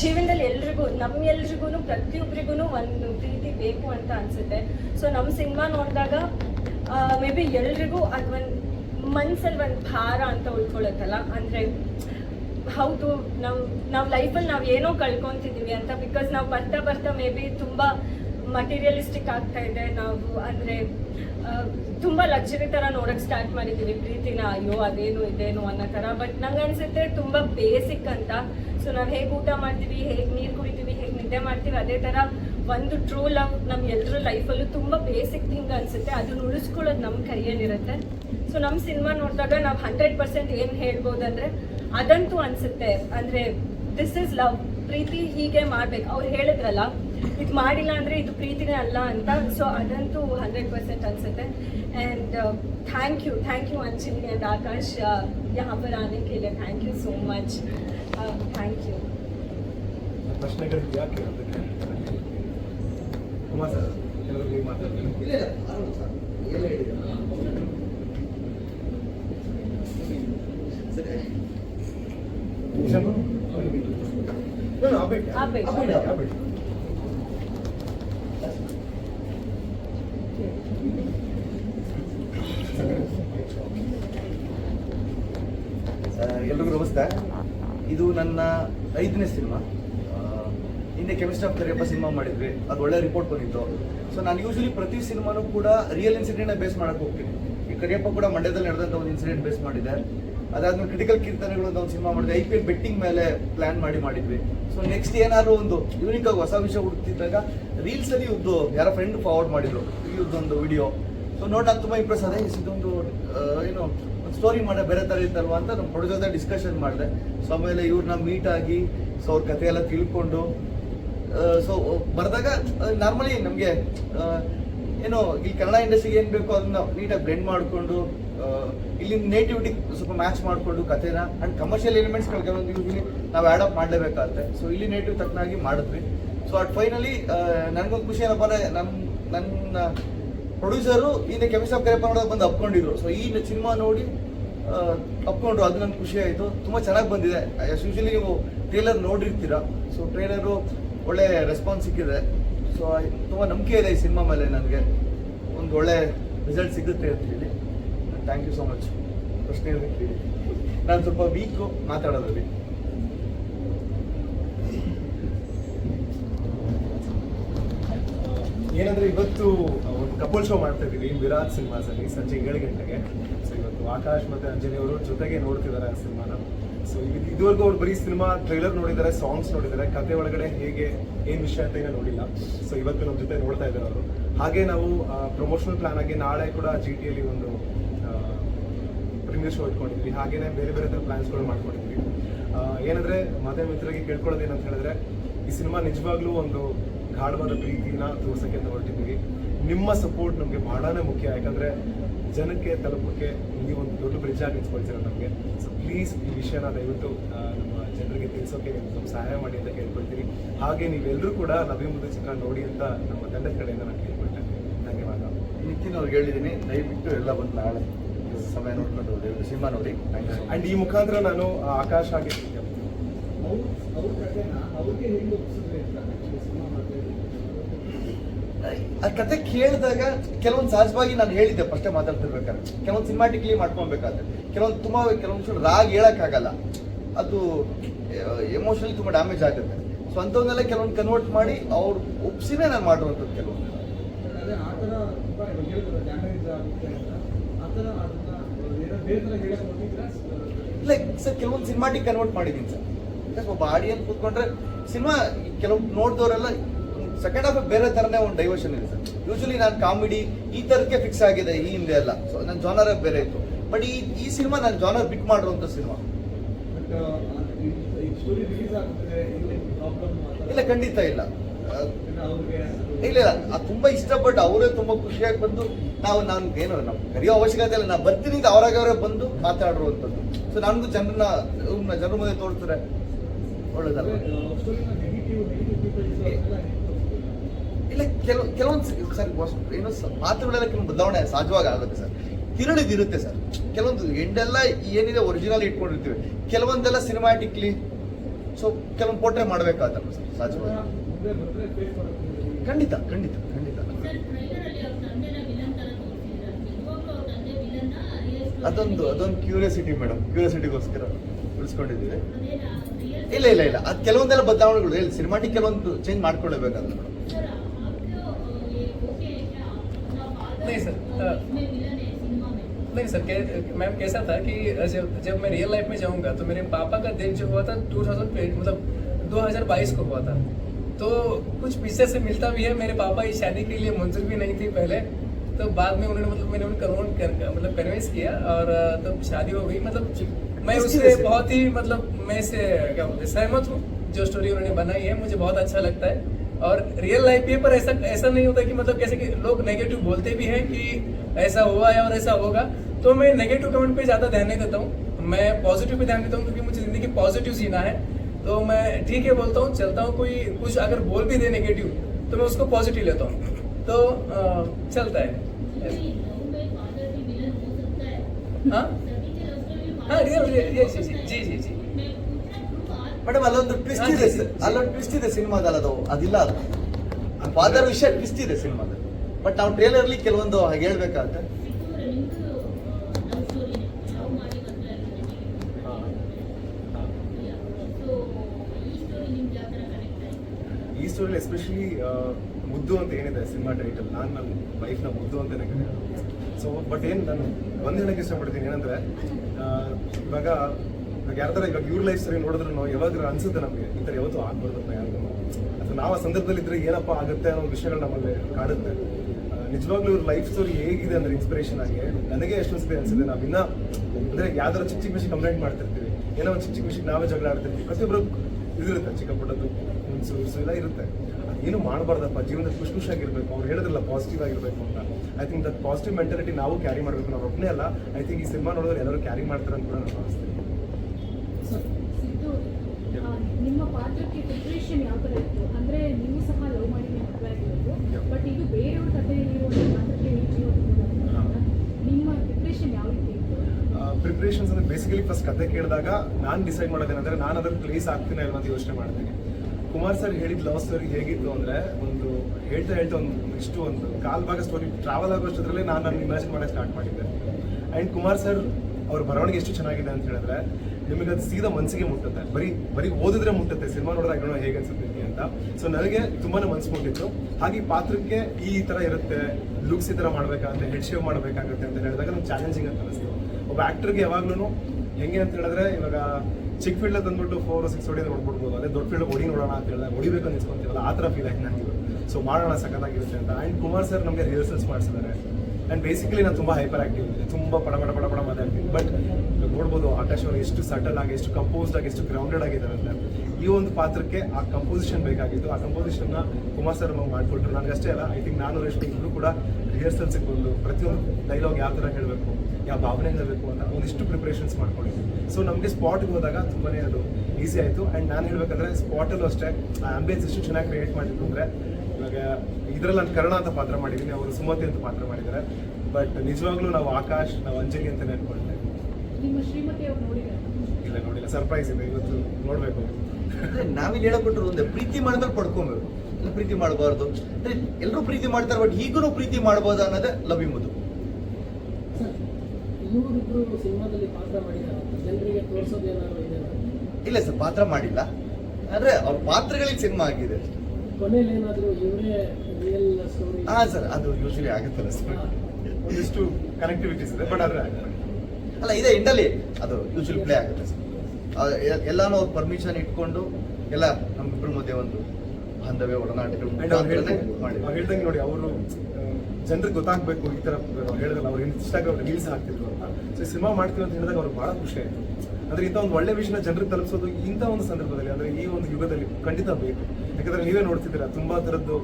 ಜೀವನದಲ್ಲಿ ಎಲ್ರಿಗೂ ನಮ್ಮೆಲ್ರಿಗೂ ಪ್ರತಿಯೊಬ್ಬರಿಗೂ ಒಂದು ಪ್ರೀತಿ ಬೇಕು ಅಂತ ಅನ್ಸುತ್ತೆ. ಸೊ ನಮ್ಮ ಸಿನಿಮಾ ನೋಡಿದಾಗ ಮೇ ಬಿ ಎಲ್ರಿಗೂ ಅದೊಂದು ಮನ್ಸಲ್ಲಿ ಒಂದು ಭಾರ ಅಂತ ಉಳ್ಕೊಳ್ಳುತ್ತಲ್ಲ ಅಂದರೆ, ಹೌದು ನಾವು ನಾವು ಲೈಫಲ್ಲಿ ನಾವು ಏನೋ ಕಳ್ಕೊತಿದ್ದೀವಿ ಅಂತ ಬಿಕಾಸ್ ನಾವು ಬರ್ತಾ ಬರ್ತಾ ಮೇ ಬಿ ತುಂಬ ಮಟೀರಿಯಲಿಸ್ಟಿಕ್ ಆಗ್ತಾ ಇದೆ. ನಾವು, ಅಂದರೆ ತುಂಬ ಲಕ್ಸುರಿ ಥರ ನೋಡೋಕ್ಕೆ ಸ್ಟಾರ್ಟ್ ಮಾಡಿದ್ದೀವಿ ಪ್ರೀತಿನ, ಅಯ್ಯೋ, ಅದೇನು ಇದೇನು ಅನ್ನೋ ಥರ ಬಟ್ ನಂಗೆ ಅನಿಸುತ್ತೆ ತುಂಬ ಬೇಸಿಕ್ ಅಂತ. ಸೊ ನಾವು ಹೇಗೆ ಊಟ ಮಾಡ್ತೀವಿ, ಹೇಗೆ ನೀರು ಕುಡಿತೀವಿ, ಹೇಗೆ ನಿದ್ದೆ ಮಾಡ್ತೀವಿ, ಅದೇ ಥರ ಒಂದು ಟ್ರೂ ಲವ್ ನಮ್ಮ ಎಲ್ಲರೂ ಲೈಫಲ್ಲೂ ತುಂಬ ಬೇಸಿಕ್ ಥಿಂಗ್ ಅನಿಸುತ್ತೆ. ಅದನ್ನ ಉಳಿಸ್ಕೊಳ್ಳೋದು ನಮ್ಮ ಕೈಯಲ್ಲಿರುತ್ತೆ. ಸೊ ನಮ್ಮ ಸಿನಿಮಾ ನೋಡಿದಾಗ ನಾವು ಹಂಡ್ರೆಡ್ ಪರ್ಸೆಂಟ್ ಏನು ಹೇಳ್ಬೋದಂದ್ರೆ ಅದಂತೂ ಅನಿಸುತ್ತೆ. ಅಂದರೆ ದಿಸ್ ಇಸ್ ಲವ್ ಪ್ರೀತಿ ಹೀಗೆ ಮಾಡ್ಬೇಕು. ಅವ್ರು ಹೇಳಿದ್ರಲ್ಲ ಇದು ಮಾಡಿಲ್ಲ ಅಂದರೆ ಇದು ಪ್ರೀತಿನೇ ಅಲ್ಲ ಅಂತ. ಸೊ ಅದಂತೂ ಹಂಡ್ರೆಡ್ ಪರ್ಸೆಂಟ್ ಅನ್ಸುತ್ತೆ. And thank you thank you Anjali and Akash uh, ಯಾವ ರಾಧಕ್ಕೆ thank you so much thank you ಸರಿ ಎಲ್ರಿಗೂ ನಮಸ್ತೆ. ಇದು ನನ್ನ ಐದನೇ ಸಿನಿಮಾ. ಹಿಂದೆ ಕೆಮಿಸ್ಟ್ರಿ ಆಫ್ ಕರಿಯಪ್ಪ ಸಿನಿಮಾ ಮಾಡಿದ್ವಿ. ಅದು ಒಳ್ಳೆ ರಿಪೋರ್ಟ್ ಬಂದಿತ್ತು. ಸೊ ನಾನು ಯೂಶಲಿ ಪ್ರತಿ ಸಿನಿಮಾನು ಕೂಡ ರಿಯಲ್ ಇನ್ಸಿಡೆಂಟ್ನ ಬೇಸ್ ಮಾಡಕ್ಕೆ ಹೋಗ್ತೀನಿ. ಈ ಕರಿಯಪ್ಪ ಕೂಡ ಮಂಡ್ಯದಲ್ಲಿ ನಡೆದಂಥ ಒಂದು ಇನ್ಸಿಡೆಂಟ್ ಬೇಸ್ ಮಾಡಿದೆ. ಅದಾದ್ಮೇಲೆ ಕ್ರಿಟಿಕಲ್ ಕೀರ್ತನೆಗಳು ಒಂದು ಸಿನಿಮಾ ಮಾಡಿದೆ. ಐ ಪಿ ಎಲ್ ಬೆಟ್ಟಿಂಗ್ ಮೇಲೆ ಪ್ಲಾನ್ ಮಾಡಿ ಮಾಡಿದ್ವಿ. ಸೊ ನೆಕ್ಸ್ಟ್ ಏನಾದ್ರು ಒಂದು ಯೂನಿಕ್ ಆಗಿ ಹೊಸ ವಿಷಯ ಹುಡುಕ್ತಿದ್ದಾಗ ರೀಲ್ಸ್ ಅಲ್ಲಿ ಇದ್ದು ಯಾರೋ ಫ್ರೆಂಡ್ ಫಾರ್ವರ್ಡ್ ಮಾಡಿದ್ರು. ಒಂದು ವಿಡಿಯೋ ಸೊ ನೋಡಿ, ನಾನು ತುಂಬ ಇಂಪ್ರೆಸ್ ಅದೇ ಇದೊಂದು ಏನು ಸ್ಟೋರಿ ಮಾಡೋ, ಬೇರೆ ಥರ ಇತ್ತಲ್ವಾ ಅಂತ ನಮ್ಮ ಜೊತೆ ಡಿಸ್ಕಷನ್ ಮಾಡಿದೆ. ಸೊ ಆಮೇಲೆ ಇವ್ರನ್ನ ಮೀಟ್ ಆಗಿ, ಸೊ ಅವ್ರ ಕಥೆ ಎಲ್ಲ ತಿಳ್ಕೊಂಡು ಸೊ ಬರೆದಾಗ ನಾರ್ಮಲಿ ನಮಗೆ ಏನು ಈ ಕನ್ನಡ ಇಂಡಸ್ಟ್ರಿಗೆ ಏನು ಬೇಕೋ ಅದನ್ನ ನೀಟಾಗಿ ಬ್ಲೆಂಡ್ ಮಾಡಿಕೊಂಡು ಇಲ್ಲಿ ನೇಟಿವಿಟಿ ಸ್ವಲ್ಪ ಮ್ಯಾಚ್ ಮಾಡಿಕೊಂಡು ಕಥೆನ ಆ್ಯಂಡ್ ಕಮರ್ಷಿಯಲ್ ಎಲಿಮೆಂಟ್ಸ್ ಯೂಶಲಿ ನಾವು ಆ್ಯಡ್ ಅಪ್ ಮಾಡಲೇಬೇಕಾಗುತ್ತೆ. ಸೊ ಇಲ್ಲಿ ನೇಟಿವ್ ತಕ್ಕನಾಗಿ ಮಾಡಿದ್ವಿ. ಸೊ ಅಟ್ ಫೈನಲಿ ನನಗೊಂದು ಖುಷಿ ಏನಪ್ಪ ಅಂದರೆ ನಮ್ಮ ನನ್ನ ಪ್ರೊಡ್ಯೂಸರು ಹಿಂದೆ ಕೆಮಿಸ್ಟ್ ಆಫ್ ಕರೆಪ್ಪ ನೋಡೋದು ಬಂದು ಅಪ್ಕೊಂಡಿದ್ರು. ಸೊ ಈ ಸಿನಿಮಾ ನೋಡಿ ಅಪ್ಕೊಂಡ್ರು. ಅದು ನನ್ಗೆ ಖುಷಿ ಆಯಿತು. ತುಂಬ ಚೆನ್ನಾಗಿ ಬಂದಿದೆ. ಯೂಶಲಿ ನೀವು ಟ್ರೇಲರ್ ನೋಡಿರ್ತೀರ. ಸೊ ಟ್ರೇಲರು ಒಳ್ಳೆ ರೆಸ್ಪಾನ್ಸ್ ಸಿಕ್ಕಿದೆ. ಸೊ ತುಂಬ ನಂಬಿಕೆ ಇದೆ ಈ ಸಿನಿಮಾ ಮೇಲೆ ನನಗೆ. ಒಂದು ಒಳ್ಳೆ ರಿಸಲ್ಟ್ ಸಿಗುತ್ತೆ ಅಂತ ಹೇಳಿ. ಥ್ಯಾಂಕ್ ಯು ಸೊ ಮಚ್ ಪ್ರಶ್ನೆ ನಾನು ಸ್ವಲ್ಪ ವೀಕು ಮಾತಾಡೋದ್ರಲ್ಲಿ. ಏನಂದ್ರೆ ಇವತ್ತು ಕಪಲ್ ಶೋ ಮಾಡ್ತಾ ಇದ್ದೀವಿ ವಿರಾಟ್ ಸಿನಿಮಾಸ್ ಅಲ್ಲಿ ಸಂಜೆ ಏಳು ಗಂಟೆಗೆ. ಸೊ ಇವತ್ತು ಆಕಾಶ್ ಮತ್ತೆ ಅಂಜನಿ ಅವರು ಜೊತೆಗೆ ನೋಡ್ತಿದ್ದಾರೆ ಆ ಸಿನಿಮಾನ. ಸೊ ಇದುವರೆಗೂ ಅವ್ರು ಬರೀ ಸಿನಿಮಾ ಟ್ರೈಲರ್ ನೋಡಿದ್ದಾರೆ ಸಾಂಗ್ಸ್ ನೋಡಿದ್ದಾರೆ, ಕತೆ ಒಳಗಡೆ ಹೇಗೆ, ಏನು ವಿಷಯ ಅಂತ ಏನೋ ನೋಡಿಲ್ಲ. ಸೊ ಇವತ್ತು ನಮ್ಮ ಜೊತೆ ನೋಡ್ತಾ ಇದ್ದಾರೆ ಅವರು. ಹಾಗೆ ನಾವು ಪ್ರಮೋಷನಲ್ ಪ್ಲಾನ್ ಆಗಿ ನಾಳೆ ಕೂಡ ಜಿ ಟಿಯಲ್ಲಿ ಒಂದು ಪ್ರೀಮಿಯರ್ ಶೋ ಇಟ್ಕೊಂಡಿದ್ವಿ. ಹಾಗೇನೆ ಬೇರೆ ಬೇರೆ ಥರ ಪ್ಲಾನ್ಸ್ಗಳು ಮಾಡ್ಕೊಂಡಿದ್ವಿ. ಏನಂದರೆ ಮಾಧ್ಯಮ ಮಿತ್ರರಿಗೆ ಕೇಳ್ಕೊಳ್ಳೋದು ಏನಂತ ಹೇಳಿದ್ರೆ, ಈ ಸಿನಿಮಾ ನಿಜವಾಗ್ಲೂ ಒಂದು ಗಾಢವಾದ ಪ್ರೀತಿನ ತೋರ್ಸಕ್ಕೆ ಅಂತ ಹೊರಟಿದ್ದೀವಿ. ನಿಮ್ಮ ಸಪೋರ್ಟ್ ನಮಗೆ ಬಹಳನೇ ಮುಖ್ಯ. ಯಾಕಂದ್ರೆ ಜನಕ್ಕೆ ತಲುಪಕ್ಕೆ ನೀವು ಒಂದು ದೊಡ್ಡ ಬ್ರಿಡ್ಜ್ ಆಗಿ ನಿಂತ್ಕೊಳ್ತೀರ ನಮಗೆ. ಸೊ ಪ್ಲೀಸ್ ಈ ವಿಷಯನ ದಯವಿಟ್ಟು ನಮ್ಮ ಜನರಿಗೆ ತಿಳಿಸೋಕೆ ನೀವು ಸ್ವಲ್ಪ ಸಹಾಯ ಮಾಡಿ ಅಂತ ಕೇಳ್ಕೊಳ್ತೀನಿ. ಹಾಗೆ ನೀವೆಲ್ಲರೂ ಕೂಡ ನವಿ ಮುದ್ದು ಚಿತ್ರ ನೋಡಿ ಅಂತ ನಮ್ಮ ತಂಡದ ಕಡೆಯಿಂದ ನಾನು ಕೇಳ್ಕೊಳ್ತೇನೆ ಧನ್ಯವಾದ. ನಿತಿನ್ ಅವ್ರಿಗೆ ಹೇಳಿದ್ದೀನಿ ದಯವಿಟ್ಟು ಎಲ್ಲ ಬಂದು ನಾಳೆ ಸಮಯ ನೋಡ್ಕೊಂಡು ಹೋಗಿ ಸಿನಿಮಾ ನೋಡಿ. ಥ್ಯಾಂಕ್ ಯು ಅಂಡ್ ಈ ಮುಖಾಂತರ ನಾನು ಆಕಾಶ ಆಗಿ ಆಗಿ ಆ ಕತೆ ಕೇಳಿದಾಗ ಕೆಲವೊಂದು ಸಹಜವಾಗಿ ನಾನು ಹೇಳಿದ್ದೆ ಫಸ್ಟೇ ಮಾತಾಡ್ತಿರ್ಬೇಕಾದ್ರೆ. ಕೆಲವೊಂದು ಸಿನಿಮಾಟಿಕ್ಲಿ ಮಾಡ್ಕೊಬೇಕಾದ್ರೆ ಕೆಲವೊಂದು ತುಂಬ ಕೆಲವೊಂದು ರಾಗ್ ಹೇಳೋಕ್ಕಾಗಲ್ಲ. ಅದು ಎಮೋಷನಲಿ ತುಂಬ ಡ್ಯಾಮೇಜ್ ಆಗುತ್ತೆ. ಸೊ ಅಂಥವನ್ನೆಲ್ಲ ಕೆಲವೊಂದು ಕನ್ವರ್ಟ್ ಮಾಡಿ ಅವ್ರು ಒಪ್ಸಿನೇ ನಾನು ಮಾಡುವಂಥದ್ದು ಕೆಲವೊಂದು ಲೈಕ್ ಇಲ್ಲ ಸರ್ ಕೆಲವೊಂದು ಸಿನಿಮಾಟಿಕ್ ಕನ್ವರ್ಟ್ ಮಾಡಿದ್ದೀನಿ ಸರ್. ಒಬ್ಬ ಆಡಿಯನ್ಸ್ ಕೂತ್ಕೊಂಡ್ರೆ ಸಿನಿಮಾ ಕೆಲವೊಂದು ನೋಡಿದವರೆಲ್ಲ ಸೆಕೆಂಡ್ ಹಾಫ್ ಬೇರೆ ಥರನೇ ಒಂದು ಡೈವರ್ಷನ್ ಇದೆ ಸರ್. ಯೂಶಲಿ ನಾನು ಕಾಮಿಡಿ ಈ ಥರಕ್ಕೆ ಫಿಕ್ಸ್ ಆಗಿದೆ ಈ ಹಿಂದೆ ಎಲ್ಲ. ಸೊ ನನ್ನ ಜಾನರ್ ಬೇರೆ ಇತ್ತು. ಬಟ್ ಈ ಈ ಸಿನಿಮಾ ನಾನು ಜಾನರ್ ಬಿಟ್ ಮಾಡಿರುವಂಥ ಸಿನಿಮಾ ಇಲ್ಲಿ ಖಂಡಿತ ಇಲ್ಲ. ಇಲ್ಲ ಇಲ್ಲ ಅದು ತುಂಬಾ ಇಷ್ಟಪಟ್ಟು ಅವರೇ ತುಂಬಾ ಖುಷಿಯಾಗಿ ಬಂದು ನಾವು ನಾನು ಏನು ನಾವು ಕರೆಯೋ ಅವಶ್ಯಕತೆ ಇಲ್ಲ. ನಾವು ಬರ್ತೀನಿ ಅಂತ ಅವರಾಗ ಅವರೇ ಬಂದು ಮಾತಾಡಿರುವಂಥದ್ದು ಸೊ ನನಗೂ ಜನರನ್ನ ಜನರ ಮುಂದೆ ತೋರಿಸ್ತಾರೆ ಒಳ್ಳೇದಲ್ಲ ಸ್ಟೋರಿನ ನೆಗೆಟಿವ್ ನೆಗೆಟಿವ್ ಪೀಪಲ್ಸ್ ಎಲ್ಲ ಇಲ್ಲ, ಕೆಲವು ಕೆಲವೊಂದು ಸರ್ ಏನು ಪಾತ್ರಗಳೆಲ್ಲ ಕೆಲವು ಬದಲಾವಣೆ ಸಹಜವಾಗಿ ಆಗುತ್ತೆ, ಸರ್. ತಿರುಳಿದಿರುತ್ತೆ ಸರ್. ಕೆಲವೊಂದು ಎಂಡೆಲ್ಲ ಏನಿದೆ ಒರಿಜಿನಲ್ ಇಟ್ಕೊಂಡಿರ್ತೀವಿ. ಕೆಲವೊಂದೆಲ್ಲ ಸಿನಿಮ್ಯಾಟಿಕ್ಲಿ ಸೊ ಕೆಲವೊಂದು ಪೋಟ್ರೆ ಮಾಡಬೇಕಾದ್ರೆ ಸರ್, ಸಹಜವಾಗಿ. ಖಂಡಿತ ಖಂಡಿತ ಖಂಡಿತ. ಅದೊಂದು ಅದೊಂದು ಕ್ಯೂರಿಯಾಸಿಟಿ ಮೇಡಮ್ ಕ್ಯೂರಿಯಾಸಿಟಿಗೋಸ್ಕರ ಉಳಿಸ್ಕೊಂಡಿದ್ದೀವಿ. ಇಲ್ಲ ಇಲ್ಲ ಇಲ್ಲ. ಅದು ಕೆಲವೊಂದೆಲ್ಲ ಬದಲಾವಣೆಗಳು. ಹೇಳಿ ಸಿನಿಮಾಟಿಕ್ ಕೆಲವೊಂದು ಚೇಂಜ್ ಮಾಡ್ಕೊಳ್ಳೇಬೇಕಾದ್ರೆ ಮೇಡಮ್ नहीं, सर मैम कैसा था कि जब जब मैं रियल लाइफ में जाऊँगा तो मेरे पापा का डेथ जो हुआ था 2000 मतलब 2022 को हुआ था। तो कुछ पीछे से मिलता भी है मेरे पापा इस शादी के लिए मंजूर भी नहीं थी पहले। तो बाद में उन्होंने मतलब मैंने उन्हें कन्वर्ट कर मतलब कन्विंस किया और तब शादी हो गई मतलब मैं उससे बहुत ही मतलब मैं इससे क्या बोलते सहमत हूँ। जो स्टोरी उन्होंने बनाई है मुझे बहुत अच्छा लगता है। और रियल लाइफ पे पर ऐसा ऐसा नहीं होता कि मतलब कैसे कि लोग नेगेटिव बोलते भी हैं कि ऐसा हुआ है और ऐसा होगा। तो मैं नेगेटिव कमेंट पे ज़्यादा ध्यान नहीं देता हूँ। मैं पॉजिटिव पे ध्यान देता हूँ क्योंकि मुझे ज़िंदगी पॉजिटिव जीना है। तो मैं ठीक है बोलता हूँ चलता हूँ कोई कुछ अगर बोल भी दे नेगेटिव तो मैं उसको पॉजिटिव लेता हूँ। तो अ, चलता है। में हो? है में real- जी, जी, जी, जी, ಮೇಡಮ್ ಅಲ್ಲೊಂದು ಟ್ವಿಸ್ಟ್ ಇದೆ. ಅಲ್ಲೊಂದು ಟ್ವಿಸ್ಟ್ ಇದೆ ಸಿನಿಮಾದಲ್ಲಿ ಅದು ಅದಿಲ್ಲ ಅದು. ಫಾದರ್ ವಿಷಯ ಟ್ವಿಸ್ಟ್ ಇದೆ ಸಿನಿಮಾದಲ್ಲಿ. ಬಟ್ ನಾವು ಟ್ರೇಲರ್ಲಿ ಕೆಲವೊಂದು ಹಾಗೆ ಹೇಳ್ಬೇಕಾಗುತ್ತೆ. ಈ ಸ್ಟೋರಿಲಿ ಎಸ್ಪೆಷಲಿ ಮುದ್ದು ಅಂತ ಏನಿದೆ ಸಿನಿಮಾ ಟೈಟಲ್ ನಾನು ನನ್ನ ವೈಫ್ನ ಮುದ್ದು ಅಂತಾನೆ ಸೊ ಬಟ್ ಏನು ನಾನು ಒಂದು ಹೇಳಕ್ಕೆ ಇಷ್ಟಪಡ್ತೀನಿ ಏನಂದ್ರೆ ಇವಾಗ ಯಾರ್ದಾರ ಇವಾಗ ಇವ್ರ ಲೈಫ್ ಸ್ಟೋರಿ ನೋಡಿದ್ರು ಯಾವಾಗ ಅನ್ಸುತ್ತೆ ನಮಗೆ ಈ ಥರ ಯಾವತ್ತೂ ಆಗ್ಬಾರ್ದು ಯಾರು ಯಾರಿಗೂ. ಅಥವಾ ನಾವು ಆ ಸಂದರ್ಭದಲ್ಲಿ ಇದ್ರೆ ಏನಪ್ಪ ಆಗುತ್ತೆ ಅನ್ನೋ ವಿಷಯಗಳು ನಮ್ಮಲ್ಲಿ ಕಾಡುತ್ತೆ. ನಿಜವಾಗ್ಲೂ ಇವ್ರ ಲೈಫ್ ಸ್ಟೋರಿ ಹೇಗಿದೆ ಅಂದ್ರೆ ಇನ್ಸ್ಪಿರೇಷನ್ ಆಗಿ, ನನಗೆ ಎಷ್ಟೊಂದು ಸತಿ ಅನ್ಸುತ್ತೆ, ನಾವು ಇನ್ನ ಅಂದ್ರೆ ಯಾವ್ದಾರ ಚಿಕ್ಕ ಚಿಕ್ಕ ವಿಷಯ ಕಂಪ್ಲೇಂಟ್ ಮಾಡ್ತಿರ್ತೀವಿ. ಏನೋ ಒಂದು ಚಿಕ್ಕ ಚಿಕ್ಕ ವಿಷಯಕ್ಕೆ ನಾವೇ ಜಗಳ ಆಡ್ತಿರ್ತೀವಿ. ಪ್ರತಿಯೊಬ್ಬರು ಇದಿರುತ್ತೆ ಚಿಕ್ಕ ಪುಟ್ಟದ್ದು ಎಲ್ಲ ಇರುತ್ತೆ. ಏನು ಮಾಡಬಾರ್ದಪ್ಪ, ಜೀವನದಲ್ಲಿ ಖುಷಿ ಖುಷಿಯಾಗಿರ್ಬೇಕು. ಅವ್ರು ಹೇಳಿದ್ರಲ್ಲ ಪಾಸಿಟಿವ್ ಆಗಿರ್ಬೇಕು ಅಂತ. I think that positive mentality ನಾವು ಕ್ಯಾರಿ ಮಾಡಬೇಕು ನಾವು ಒಬ್ಬನೇ ಅಲ್ಲ. ಐ ಥಿಂಕ್ ಈ ಸಿನಿಮಾ ನೋಡಿದ್ರೆ ಎಲ್ಲರೂ ಕ್ಯಾರಿ ಮಾಡ್ತಾರೆ ಅಂತ ಕೂಡ ನಾನು ಭಾವಿಸ್ತೀನಿ ಸಿದ್ದು ಆ, ನಿಮ್ಮ ಪಾತ್ರಕ್ಕೆ ಪ್ರಿಪ್ರೇಷನ್ ಯಾವ ಥರ ಇತ್ತು? ಅಂದ್ರೆ ನೀವು ಸಹ ಲವ್ ಮಾಡಿ ಮದುವೆ ಆಗಿರೋದು ಬಟ್ ಇದು ಬೇರೆಯವ್ರ ಕಥೆಯಲ್ಲಿರುವಂಥ ಪಾತ್ರಕ್ಕೆ ನೀವು ಜೀವ ತುಂಬೋದಲ್ಲ. ಹಾ. ನಿಮ್ಮ ಪ್ರಿಪ್ರೇಷನ್ ಯಾವ ರೀತಿ ಇತ್ತು? ಪ್ರಿಪ್ರೇಷನ್ಸ್ ಅಂದ್ರೆ ಬೇಸಿಕಲಿ ಫಸ್ಟ್ ಕತೆ ಕೇಳಿದಾಗ ನಾನು ಡಿಸೈಡ್ ಮಾಡೋದೇನಂದ್ರೆ ನಾನು ಅದ್ರ ಪ್ಲೇಸ್ ಆಗ್ತೀನಿ ಇಲ್ವಾ ಅಂತ ಯೋಚನೆ ಮಾಡ್ತೀನಿ. ಕುಮಾರ್ ಸರ್ ಹೇಳಿದ ಲವ್ ಸ್ಟೋರಿ ಹೇಗಿತ್ತು ಅಂದ್ರೆ ಒಂದು ಹೇಳ್ತಾ ಹೇಳ್ತಾ ಒಂದು ಇಷ್ಟು ಒಂದು ಕಾಲ್ ಭಾಗ ಸ್ಟೋರಿ ಟ್ರಾವೆಲ್ ಆಗೋಷ್ಟರಲ್ಲಿ ನಾನು ನನ್ನ ಇಮ್ಯಾಜಿನ್ ಮಾಡಕ್ಕೆ ಸ್ಟಾರ್ಟ್ ಮಾಡಿದ್ದೆ. ಆ್ಯಂಡ್ ಕುಮಾರ್ ಸರ್ ಅವ್ರ ಬರವಣಿಗೆ ಎಷ್ಟು ಚೆನ್ನಾಗಿದೆ ಅಂತ ಹೇಳಿದ್ರೆ ನಿಮಗೆ ಅದು ಸೀದಾ ಮನಸ್ಸಿಗೆ ಮುಟ್ಟುತ್ತೆ. ಬರೀ ಬರೀ ಓದಿದ್ರೆ ಮುಟ್ಟುತ್ತೆ. ಸಿನಿಮಾ ನೋಡಿದಾಗ ನೋಡೋ ಹೇಗೆ ಅನ್ಸುತ್ತೆ ಅಂತ. ಸೊ ನನಗೆ ಮನ್ಸು ಮುಟ್ಟಿತ್ತು. ಹಾಗೆ ಪಾತ್ರಕ್ಕೆ ಈ ತರ ಇರುತ್ತೆ. ಲುಕ್ಸ್ ಈ ತರ ಮಾಡ್ಬೇಕಾಗುತ್ತೆ. ಹೆಡ್ ಶೇವ್ ಮಾಡ್ಬೇಕಾಗುತ್ತೆ ಅಂತ ಹೇಳಿದಾಗ ನಮ್ಗೆ ಚಾಲೆಂಜಿಂಗ್ ಅಂತ ಅನಿಸ್ತು. ಒಬ್ಬ ಆಕ್ಟರ್ಗೆ ಯಾವಾಗ್ಲೂ ಹೆಂಗೆ ಅಂತ ಹೇಳಿದ್ರೆ ಇವಾಗ ಚಿಕ್ಕ ಫೀಲ್ಡ್ ತಂದ್ಬಿಟ್ಟು ಫೋರ್ ಸಿಕ್ಸ್ ಹೊಡಿ ನೋಡ್ಬಿಡ್ಬೋದು ಅದೇ ದೊಡ್ಡ ಫೀಲ್ಡ್ ಹೊಡಿ ನೋಡೋಣ ಅಂತ ಹೇಳಿದಾಗ ಹೊಡಿಬೇಕು ಅನ್ಸ್ಕೊಂತೀವಲ್ಲ ಆ ಥರ ಫೀಲ್ ಆಗಿ ನನಗೆ ಸೊ ಮಾಡೋಣ ಸಖತ್ತಾಗಿರುತ್ತೆ ಅಂತ. ಆ್ಯಂಡ್ ಕುಮಾರ್ ಸರ್ ನಮಗೆ ರಿಹರ್ಸಲ್ಸ್ ಮಾಡಿಸಿದ್ದಾರೆ. ಆ್ಯಂಡ್ ಬೇಸಿಕಲಿ ನಾನು ತುಂಬ ಹೈಪರ್ ಆಕ್ಟಿವ್ ತುಂಬ ಪಡ ಪಡ ಪಡ ಪಡ ಮಾತಾಡ್ತೀನಿ. ಬಟ್ ನೋಡ್ಬೋದು ಆಕಾಶ್ ಅವರು ಎಷ್ಟು ಸಟಲ್ ಆಗಿ, ಎಷ್ಟು ಕಂಪೋಸ್ಡ್ ಆಗಿ, ಎಷ್ಟು ಗ್ರೌಂಡೆಡ್ ಆಗಿದ್ದಾರೆ ಅಂತ. ಈ ಒಂದು ಪಾತ್ರಕ್ಕೆ ಆ ಕಂಪೋಸಿಷನ್ ಬೇಕಾಗಿತ್ತು ಆ ಕಂಪೋಸಿಷನ್ನ ಕುಮಾರ್ ಸರ್ ಮಾಡಿಕೊಟ್ರು. ನನಗಷ್ಟೇ ಅಲ್ಲ ಐ ಥಿಂಕ್ ನಾನು ರೇಷ್ಮೆ ಇಬ್ಬರು ಕೂಡ ರಿಹರ್ಸಲ್ಸಿಗೆ ಬಂದು ಪ್ರತಿಯೊಂದು ಡೈಲಾಗ್ ಯಾವ ಥರ ಹೇಳಬೇಕು, ಯಾವ ಭಾವನೆ ಹೇಳಬೇಕು ಅಂತ ಒಂದಿಷ್ಟು ಪ್ರಿಪ್ರೇಷನ್ಸ್ ಮಾಡ್ಕೊಂಡಿದ್ವಿ. ಸೊ ನಮಗೆ ಸ್ಪಾಟ್ಗೆ ಹೋದಾಗ ತುಂಬಾನೇ ಅದು ಈಸಿ ಆಯಿತು. ಆ್ಯಂಡ್ ನಾನು ಹೇಳಬೇಕಂದ್ರೆ ಸ್ಪಾಟಲ್ಲೂ ಅಷ್ಟೇ, ಆ ಆಂಬಿಯನ್ಸ್ ಎಷ್ಟು ಚೆನ್ನಾಗಿ ಕ್ರಿಯೇಟ್ ಮಾಡಿದ್ರು ಅಂದರೆ, ಇವಾಗ ಇದರಲ್ಲಿ ನಾನು ಕರ್ಣ ಅಂತ ಪಾತ್ರ ಮಾಡಿದ್ದೀನಿ, ಅವರು ಸುಮತಿ ಅಂತ ಪಾತ್ರ ಮಾಡಿದ್ದಾರೆ. ಬಟ್ ನಿಜವಾಗ್ಲೂ ನಾವು ಆಕಾಶ್, ನಾವು ಅಂಜಲಿ ಅಂತಲೇ ಅನ್ಕೊಂಡೆ ನಿಮ್ಮ ಶ್ರೀಮತಿ ಅವ್ರು ನೋಡಿದ್ದಾರೆ ಇಲ್ಲ ನೋಡಿಲ್ಲ. ಸರ್ಪ್ರೈಸ್ ಇದೆ. ಇವತ್ತು ನೋಡಬೇಕು. ಅಂದ್ರೆ ನಾವಿಲ್ಲಿ ಹೇಳಕೊಟ್ರು ಒಂದೇ ಪ್ರೀತಿ ಮಾಡಿದ್ರೆ ಪಡ್ಕೊಬೇಕು. ಇಲ್ಲ ಪ್ರೀತಿ ಮಾಡಬಾರ್ದು. ಅಂದ್ರೆ ಎಲ್ಲರೂ ಪ್ರೀತಿ ಮಾಡ್ತಾರೆ ಬಟ್ ಈಗೂ ಪ್ರೀತಿ ಮಾಡ್ಬೋದು ಅನ್ನೋದೇ ಲವ್ ಎಂಬುದು ಇವರಿಬ್ರು ಸಿನಿಮಾದಲ್ಲಿ ಪಾತ್ರ ಮಾಡಿದ್ದಾರೆ ಜನರಿಗೆ ತೋರಿಸೋದು ಏನಾದ್ರು ಇದೆ ಇಲ್ಲ ಸರ್ ಪಾತ್ರ ಮಾಡಿಲ್ಲ. ಅಂದ್ರೆ ಅವ್ರ ಪಾತ್ರಗಳಿಗೆ ಸಿನಿಮಾ ಆಗಿದೆ. ಕೊನೆಯಲ್ಲಿ ಏನಾದ್ರು ಇವರೇ ರಿಯಲ್ ಸ್ಟೋರಿ ಹಾ ಸರ್ ಅದು ಯೂಶಲಿ ಆಗುತ್ತಲ್ಲ ಸರ್. ಒಂದಿಷ್ಟು ಕನೆಕ್ಟಿವಿಟೀಸ್ ಇದೆ ಬಟ್ ಆದರೆ ಅಲ್ಲ ಇದೆ ಇಂಡಲ್ಲಿ ಅದು ಯೂಶಲಿ ಪ್ಲೇ ಆಗುತ್ತೆ ಸರ್. ಎಲ್ಲಾನು ಅವ್ರ ಪರ್ಮಿಷನ್ ಇಟ್ಕೊಂಡು ಎಲ್ಲ ನಮ್ಮಿಬ್ಬರ ಮಧ್ಯೆ ಒಂದು ಬಾಂಧವ್ಯ ಒಡನಾಟಗಳು ಅವ್ರು ಹೇಳ್ದಂಗೆ ಅವ್ರು ನೋಡಿ ಅವರು ಜನರಿಗೆ ಗೊತ್ತಾಗಬೇಕು ಈ ಥರ ಹೇಳಿದ್ರಲ್ಲ ಅವ್ರು ಇನ್ಸ್ಟಾಗ್ರಾಮ್ ರೀಲ್ಸ್ ಹಾಕ್ತಿದ್ರು ಅಂತ. ಸೊ ಸಿನಿಮಾ ಮಾಡ್ತೀವಿ ಅಂತ ಹೇಳಿದಾಗ ಅವ್ರಿಗೆ ಭಾಳ ಖುಷಿ ಆಯಿತು. ಅಂದ್ರೆ ಇಂಥ ಒಂದು ಒಳ್ಳೆ ವಿಷಯನ ಜನರಿಗೆ ತಲುಪಿಸೋದು ಇಂಥ ಒಂದು ಸಂದರ್ಭದಲ್ಲಿ ಅಂದ್ರೆ ಈ ಒಂದು ಯುಗದಲ್ಲಿ ಖಂಡಿತ ಬೇಕು. ಯಾಕಂದ್ರೆ ನೀವೇ ನೋಡ್ತಿದ್ದೀರ ತುಂಬಾ ಥರದ್ದು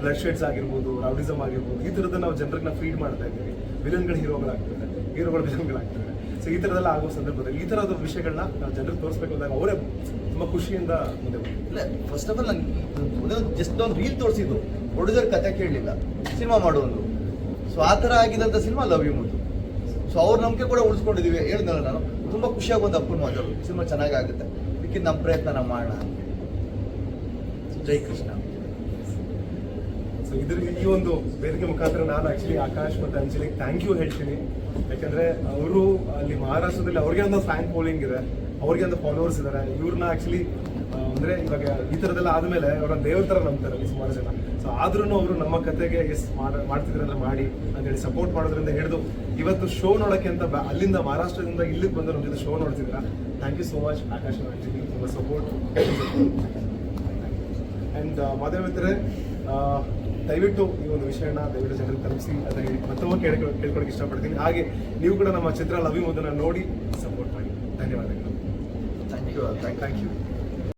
ಬ್ಲಡ್ ಶೇಡ್ಸ್ ಆಗಿರ್ಬೋದು ರೌಡಿಸಮ್ ಆಗಿರ್ಬೋದು ಈ ತರದ ನಾವು ಜನರಿಗೆ ಫೀಡ್ ಮಾಡ್ತಾ ಇದ್ದೀವಿ. ವಿಲನ್ಗಳು ಹೀರೋಗಳಾಗ್ತಾರೆ ಹೀರೋಗಳು ವಿಲನ್ಗಳಾಗ್ತಿದ್ದಾರೆ ಸೊ ಈ ಥರದೆಲ್ಲ ಆಗೋ ಸಂದರ್ಭದಲ್ಲಿ ಈ ಥರದ ವಿಷಯಗಳನ್ನ ನಾವು ಜನರಿಗೆ ತೋರಿಸ್ಬೇಕು ಅಂದಾಗ ಅವರೇ ತುಂಬಾ ಖುಷಿಯಿಂದ ಮುಂದೆ ಇಲ್ಲ ಫಸ್ಟ್ ಆಫ್ ಆಲ್ ನಂಗೆ ಜಸ್ಟ್ ಒಂದು ರೀಲ್ ತೋರಿಸಿದ್ದು ಪ್ರೊಡ್ಯೂಸರ್ ಕತೆ ಕೇಳಲಿಲ್ಲ ಸಿನಿಮಾ ಮಾಡುವೊಂದು ಸೊ ಆ ಥರ ಆಗಿದ್ದಂಥ cinema love you Muddu. So ಅವ್ರ ನಂಬಿಕೆ ಕೂಡ ಉಳಿಸ್ಕೊಂಡಿದೀವಿ. ಹೇಳಿದ್ನಲ್ಲ ನಾನು ತುಂಬ ಖುಷಿಯಾಗಿ ಒಂದು ಅಪ್ಪನ ಮಾತಾಡೋದು ಸಿನಿಮಾ ಚೆನ್ನಾಗಿ ಆಗುತ್ತೆ ಇದಕ್ಕೆ ನಮ್ಮ ಪ್ರಯತ್ನ ನಾವು ಮಾಡೋಣ. ಜೈ ಕೃಷ್ಣ. ಸೊ ಇದ್ರ ಈ ಒಂದು ವೇದಿಕೆ ಮುಖಾಂತರ ನಾನು ಆಕ್ಚುಲಿ ಆಕಾಶ್ ಮತ್ತು ಅಂಜಲಿಗೆ ಥ್ಯಾಂಕ್ ಯು ಹೇಳ್ತೀನಿ. ಯಾಕಂದ್ರೆ ಅವರು ಅಲ್ಲಿ ಮಹಾರಾಷ್ಟ್ರದಲ್ಲಿ ಅವ್ರಿಗೆ ಒಂದು ಫ್ಯಾನ್ ಫಾಲೋಯಿಂಗ್ ಇದೆ ಅವ್ರಿಗೆ ಒಂದು ಫಾಲೋವರ್ಸ್ ಇದ್ದಾರೆ ಇವ್ರನ್ನ ಆಕ್ಚುಲಿ ಅಂದ್ರೆ ಇವಾಗ ಈ ಥರದೆಲ್ಲ ಆದ್ಮೇಲೆ ಅವರ ದೇವ್ರ ಥರ ನಂಬ್ತಾರೆ ಅಲ್ಲಿ ಸುಮಾರು ಜನ. ಸೊ ಆದ್ರೂ ಅವರು ನಮ್ಮ ಕತೆಗೆ ಎಸ್ ಮಾಡ್ತಿದ್ರೆ ಅಂದ್ರೆ ಮಾಡಿ. ಅಂತೇಳಿ ಸಪೋರ್ಟ್ ಮಾಡೋದ್ರಿಂದ ಹಿಡಿದು ಇವತ್ತು ಶೋ ನೋಡೋಕ್ಕೆ ಅಂತ ಅಲ್ಲಿಂದ ಮಹಾರಾಷ್ಟ್ರದಿಂದ ಇಲ್ಲಿಗೆ ಬಂದು ನಮ್ಮ ಜೊತೆ show ನೋಡ್ತಿದ್ರ thank you so much Akash and ನಿಮ್ಮ ಸಪೋರ್ಟ್ ಆ್ಯಂಡ್ ಮದುವೆ ಮಾಧ್ಯಮ ಮಿತ್ರರೇ ಆ, ದಯವಿಟ್ಟು ಈ ಒಂದು ವಿಷಯನ ದಯವಿಟ್ಟು ಜನರಿಗೆ ತಲುಪಿಸಿ ಹೇಳಿ ಮತ್ತೊಮ್ಮೆ ಕೇಳ್ಕೊ ಕೇಳ್ಕೊಳಕ್ಕೆ ಇಷ್ಟಪಡ್ತೀನಿ. ಹಾಗೆ ನೀವು ಕೂಡ ನಮ್ಮ ಚಿತ್ರ ಲವಿ ನೋಡಿ ಸಪೋರ್ಟ್ ಮಾಡಿ. ಧನ್ಯವಾದಗಳು. Thank you thank you